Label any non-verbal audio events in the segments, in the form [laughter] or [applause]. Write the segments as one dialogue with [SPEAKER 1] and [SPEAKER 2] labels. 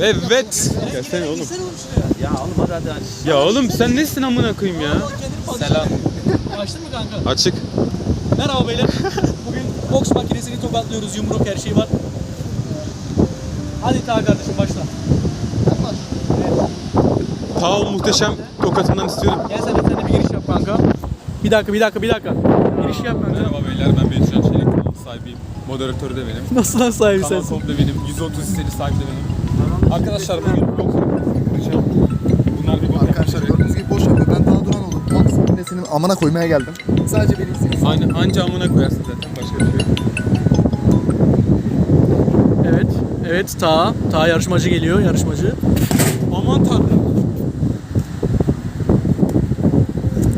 [SPEAKER 1] Evet. Gelsene oğlum.
[SPEAKER 2] Ya oğlum hadi hadi aç.
[SPEAKER 1] Ya oğlum sen nesin amına koyayım ya?
[SPEAKER 2] Selam.
[SPEAKER 3] Açtın mı kanka?
[SPEAKER 1] Açık.
[SPEAKER 3] Merhaba beyler. Bugün boks makinesini tokatlıyoruz. Yumruk her şey var. Hadi ta kardeşim başla.
[SPEAKER 1] Ta o muhteşem tokatından istiyorum.
[SPEAKER 3] Gel sen de, sen de bir giriş yap kanka. Bir dakika bir dakika bir dakika. Giriş yap kanka.
[SPEAKER 1] Merhaba beyler ben Beytcan Çelik kanal sahibiyim. Moderatörü de benim.
[SPEAKER 3] Nasıl lan sahibi
[SPEAKER 1] Kanal
[SPEAKER 3] sensin?
[SPEAKER 1] komple benim. 130 seri sahibi de benim. Arkadaşlar bugün. Bunlar bir
[SPEAKER 4] Arkadaşlar gördüğünüz gibi boş yapıyor. Ben daha duran oldum. Box makinesinin amına koymaya geldim. Sadece benim isteğim.
[SPEAKER 1] Aynı anca amına koyarsın zaten başka bir şey. yok.
[SPEAKER 3] Evet. Evet ta. Ta yarışmacı geliyor yarışmacı.
[SPEAKER 1] Aman tanrım.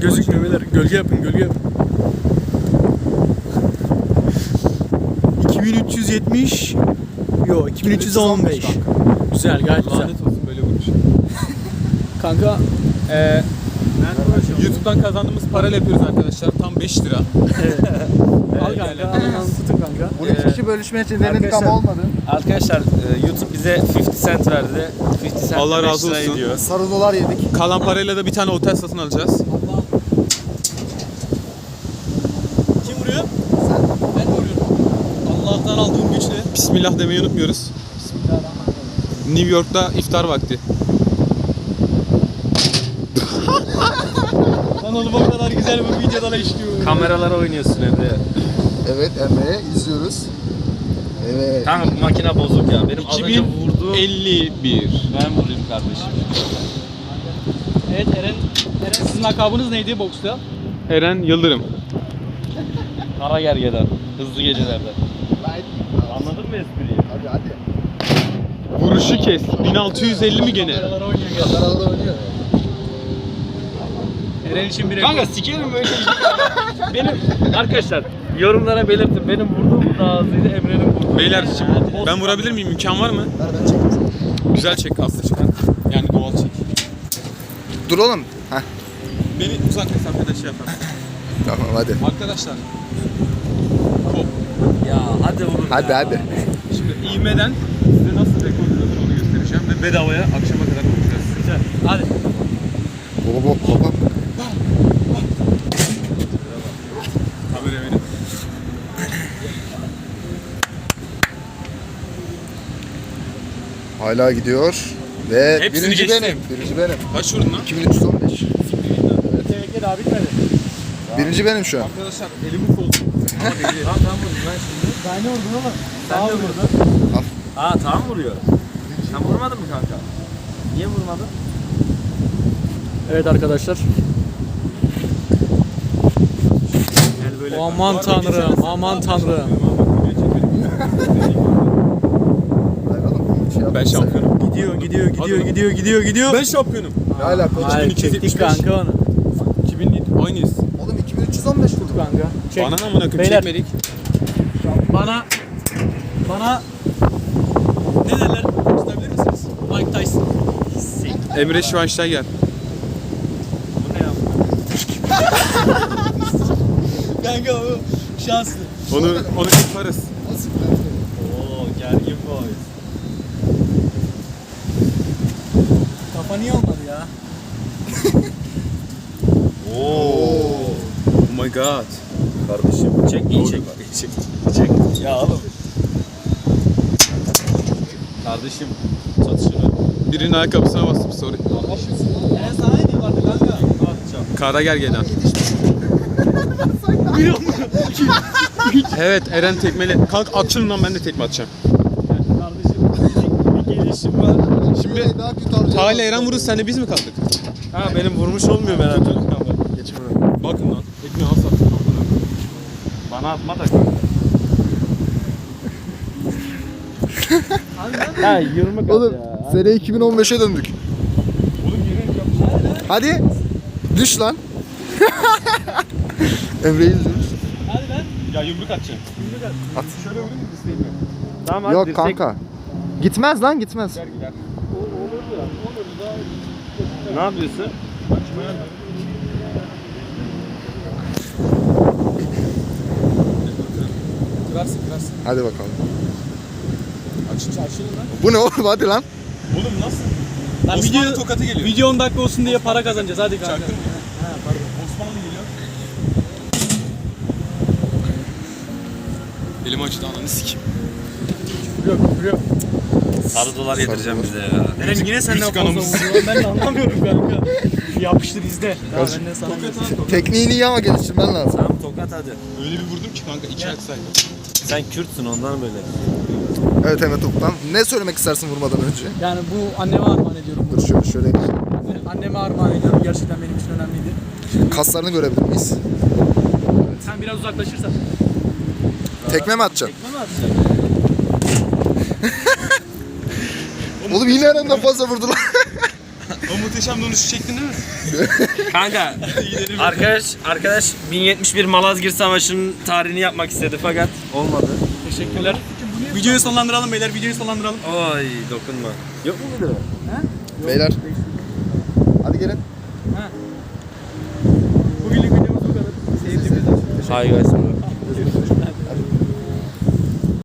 [SPEAKER 3] Gözükmüyor beyler. Gölge yapın gölge yapın. 2370 Yo 2315 Güzel gayet güzel.
[SPEAKER 1] Lanet olsun böyle vuruş. [laughs]
[SPEAKER 3] Kanka
[SPEAKER 1] Ee, YouTube'dan kazandığımız parayla yapıyoruz arkadaşlar. Tam 5 lira. [laughs]
[SPEAKER 3] al kanka al kanka tutun kanka.
[SPEAKER 4] Bunu iki kişi bölüşme için denedik ama olmadı.
[SPEAKER 2] Arkadaşlar e, YouTube bize 50 cent verdi. 50 cent
[SPEAKER 1] Allah razı olsun.
[SPEAKER 4] Sarı dolar yedik.
[SPEAKER 1] Kalan parayla da bir tane otel satın alacağız. Bismillah demeyi unutmuyoruz. New York'ta iftar vakti. [laughs]
[SPEAKER 3] Lan oğlum o kadar güzel bir videodan işliyor.
[SPEAKER 2] Kameralara oynuyorsun Emre.
[SPEAKER 4] Evet Emre'ye izliyoruz. Evet.
[SPEAKER 2] Kanka bu makine bozuk ya. Benim az önce vurduğum
[SPEAKER 1] 2051.
[SPEAKER 2] ben vurayım kardeşim.
[SPEAKER 3] Evet Eren. Eren sizin lakabınız neydi boksta?
[SPEAKER 1] Eren Yıldırım.
[SPEAKER 2] Kara gergedan. Hızlı gecelerde. Mı espriyi?
[SPEAKER 4] Hadi hadi.
[SPEAKER 1] Vuruşu kes. 1650 mi gene?
[SPEAKER 3] Kameralar oynuyor.
[SPEAKER 4] Kameralar oynuyor.
[SPEAKER 3] Eren için bir
[SPEAKER 2] Kanka sikerim böyle şey. [laughs] benim arkadaşlar yorumlara belirtin. Benim vurduğum mu daha hızlıydı Emre'nin vurduğu.
[SPEAKER 1] Beyler ben vurabilir miyim? İmkan var mı?
[SPEAKER 4] Ver ben çekeyim.
[SPEAKER 1] Güzel çek aslı çıkar. Yani doğal çek.
[SPEAKER 4] Dur oğlum. Heh.
[SPEAKER 1] Beni uzak mesafeden şey yapar.
[SPEAKER 4] Tamam hadi.
[SPEAKER 1] Arkadaşlar. Hop.
[SPEAKER 2] Ya hadi vurun
[SPEAKER 4] Hadi
[SPEAKER 2] ya.
[SPEAKER 4] hadi.
[SPEAKER 1] İvmeden size nasıl rekor kırılır onu göstereceğim ve bedavaya akşama kadar konuşacağız.
[SPEAKER 3] Güzel. Hadi.
[SPEAKER 4] Hop hop.
[SPEAKER 1] Kamera benim.
[SPEAKER 4] Hala gidiyor. Ve
[SPEAKER 1] Hepsini
[SPEAKER 4] birinci
[SPEAKER 1] geçtim.
[SPEAKER 4] benim. Birinci benim.
[SPEAKER 1] Kaç vurdun lan?
[SPEAKER 4] 2315.
[SPEAKER 3] Tehlike daha bitmedi.
[SPEAKER 4] Birinci benim şu an.
[SPEAKER 1] Arkadaşlar elimi kolum.
[SPEAKER 2] Tamam tamam vurdum ben şimdi.
[SPEAKER 3] Ben ne vurdun oğlum?
[SPEAKER 2] Sen de vurdun. Aa tamam vuruyor. Sen vurmadın mı kanka? Niye vurmadın?
[SPEAKER 3] Evet arkadaşlar.
[SPEAKER 2] Yani böyle
[SPEAKER 3] Aman tanrım, aman tanrım.
[SPEAKER 1] Ben şampiyonum.
[SPEAKER 3] Gidiyor, gidiyor, gidiyor, gidiyor, gidiyor, gidiyor.
[SPEAKER 1] Ben şampiyonum.
[SPEAKER 4] Ne alaka?
[SPEAKER 3] Hayır,
[SPEAKER 1] 2275.
[SPEAKER 3] çektik kanka onu.
[SPEAKER 1] 2000 aynıyız.
[SPEAKER 4] Oğlum 2315 vurdum.
[SPEAKER 3] Kanka. Çek.
[SPEAKER 1] Bana ne amına koyayım
[SPEAKER 3] Beyler.
[SPEAKER 1] çekmedik.
[SPEAKER 3] Bana, bana ne derler? Gösterebilir misiniz? Mike Tyson.
[SPEAKER 1] Emre Schweinsteiger.
[SPEAKER 2] Bu ne ya? [laughs]
[SPEAKER 3] Kanka o şanslı.
[SPEAKER 1] Onu onu yaparız.
[SPEAKER 2] Oo gergin boys.
[SPEAKER 3] Kafa niye olmadı ya? [laughs]
[SPEAKER 2] Oo.
[SPEAKER 1] Oh my god.
[SPEAKER 2] Kardeşim çek iyi çek. [laughs] Çek. Çek. Ya oğlum. Kardeşim şunu.
[SPEAKER 1] Birinin ayakkabısına bastım sorry.
[SPEAKER 3] Eren sana ne diyeyim artık kanka?
[SPEAKER 2] Atacağım.
[SPEAKER 1] Kara gergedan. [laughs] evet Eren tekmeli. Kalk at şunu lan ben de tekme atacağım.
[SPEAKER 2] Kardeşim bir gelişim var.
[SPEAKER 1] Şimdi
[SPEAKER 4] Daha kötü alacağım.
[SPEAKER 1] Ta ile Eren vurursa sen de biz mi kaldık?
[SPEAKER 2] Ha benim vurmuş olmuyor merak etme. [laughs]
[SPEAKER 4] Geç buraya.
[SPEAKER 1] Bakın lan. Ekmeği al sattık.
[SPEAKER 2] Bana atma da kanka. [laughs] ha 20 kat
[SPEAKER 4] Oğlum
[SPEAKER 2] ya.
[SPEAKER 4] sene 2015'e döndük. Hadi. Düş lan. [laughs] Emre'yi izliyoruz.
[SPEAKER 3] Hadi lan.
[SPEAKER 1] Ya yumruk atacağım.
[SPEAKER 4] At.
[SPEAKER 1] Şöyle vurayım mı? İstemiyorum.
[SPEAKER 2] Tamam hadi
[SPEAKER 4] Yok
[SPEAKER 2] dirsek-
[SPEAKER 4] kanka. Gitmez lan gitmez.
[SPEAKER 1] Gider gider.
[SPEAKER 2] Ne yapıyorsun?
[SPEAKER 1] Kırarsın kırarsın.
[SPEAKER 4] Hadi bakalım.
[SPEAKER 1] Açın açın lan.
[SPEAKER 4] Bu ne oğlum hadi lan.
[SPEAKER 1] Oğlum nasıl?
[SPEAKER 3] Lan
[SPEAKER 1] Osmanlı
[SPEAKER 3] video,
[SPEAKER 1] tokatı geliyor.
[SPEAKER 3] video 10 dakika olsun diye para kazanacağız hadi kanka.
[SPEAKER 1] Çaktın mı?
[SPEAKER 3] Ha, pardon.
[SPEAKER 1] Osmanlı geliyor. Elim acıdı ananı sikeyim.
[SPEAKER 3] Yok yok.
[SPEAKER 2] Sarı dolar yedireceğim bize ya.
[SPEAKER 3] Eren yine senden fazla vuruyor. Ben de anlamıyorum kanka. Yapıştır izle. Ya benden sana.
[SPEAKER 1] Tokat lan.
[SPEAKER 4] Tekniğini iyi ama geliştirmen lazım.
[SPEAKER 2] Tamam tokat hadi.
[SPEAKER 1] Öyle bir vurdum ki kanka iki ayak saydım.
[SPEAKER 2] Sen Kürtsün ondan böyle.
[SPEAKER 4] Evet evet Oktan. Ne söylemek istersin vurmadan önce?
[SPEAKER 3] Yani bu anneme armağan ediyorum.
[SPEAKER 4] Dur şöyle şöyle.
[SPEAKER 3] Anneme armağan ediyorum. Gerçekten benim için önemliydi.
[SPEAKER 4] Kaslarını görebilir miyiz?
[SPEAKER 3] Sen biraz uzaklaşırsan.
[SPEAKER 4] Tekme mi atacaksın?
[SPEAKER 3] Tekme mi atacaksın? [laughs]
[SPEAKER 4] Oğlum yine Eren'den fazla vurdular. [laughs]
[SPEAKER 1] O muhteşem dönüşü çektin değil mi? [laughs]
[SPEAKER 2] Kanka arkadaş arkadaş 1071 Malazgirt Savaşı'nın tarihini yapmak istedi fakat olmadı.
[SPEAKER 3] Teşekkürler. Videoyu sonlandıralım beyler. Videoyu sonlandıralım.
[SPEAKER 2] Oy dokunma. Yok mu bir de?
[SPEAKER 4] Beyler. Hadi gelin.
[SPEAKER 3] Bugünlük videomuz bu kadar. Sevdiğimiz için.
[SPEAKER 2] Hi guys.